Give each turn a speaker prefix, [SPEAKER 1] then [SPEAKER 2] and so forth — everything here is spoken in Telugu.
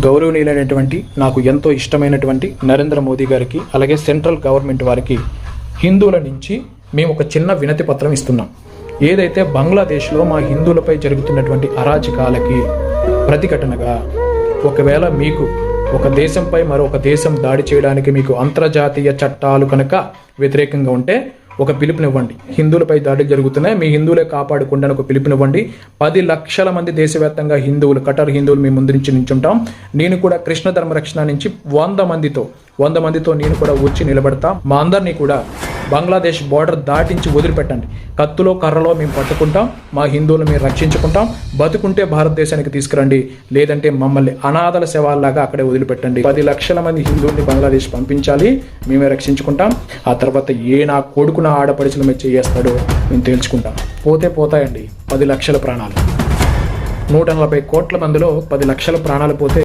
[SPEAKER 1] గౌరవనీయులైనటువంటి నాకు ఎంతో ఇష్టమైనటువంటి నరేంద్ర మోదీ గారికి అలాగే సెంట్రల్ గవర్నమెంట్ వారికి హిందువుల నుంచి మేము ఒక చిన్న వినతి పత్రం ఇస్తున్నాం. ఏదైతే బంగ్లాదేశ్లో మా హిందువులపై జరుగుతున్నటువంటి అరాచకాలకి ప్రతిఘటనగా ఒకవేళ మీకు ఒక దేశంపై మరొక దేశం దాడి చేయడానికి మీకు అంతర్జాతీయ చట్టాలు కనుక వ్యతిరేకంగా ఉంటే ఒక పిలుపునివ్వండి. హిందువులపై దాడులు జరుగుతున్నాయి. మీ హిందువులే కాపాడుకోండి అని ఒక పిలుపునివ్వండి. పది లక్షల మంది దేశవ్యాప్తంగా హిందువులు కటర్ హిందువులు మీ ముందు నుంచి నించుంటాం. నేను కూడా కృష్ణ ధర్మ రక్షణ నుంచి వంద మందితో వంద మందితో నేను కూడా వచ్చి నిలబడతా. మా అందరినీ కూడా బంగ్లాదేశ్ బార్డర్ దాటించి వదిలిపెట్టండి. కత్తులో కర్రలో మేము పట్టుకుంటాం. మా హిందువులు మేము రక్షించుకుంటాం. బతుకుంటే భారతదేశానికి తీసుకురండి. లేదంటే మమ్మల్ని అనాథల శవాల్లాగా అక్కడే వదిలిపెట్టండి. పది లక్షల మంది హిందువుల్ని బంగ్లాదేశ్ పంపించాలి. మేమే రక్షించుకుంటాం. ఆ తర్వాత ఏ నా కొడుకున ఆడపడిచల మీద చేస్తాడో మేము తేల్చుకుంటాం. పోతే పోతాయండి. పది లక్షల ప్రాణాలు. నూట నలభై కోట్ల మందిలో పది లక్షల ప్రాణాలు పోతే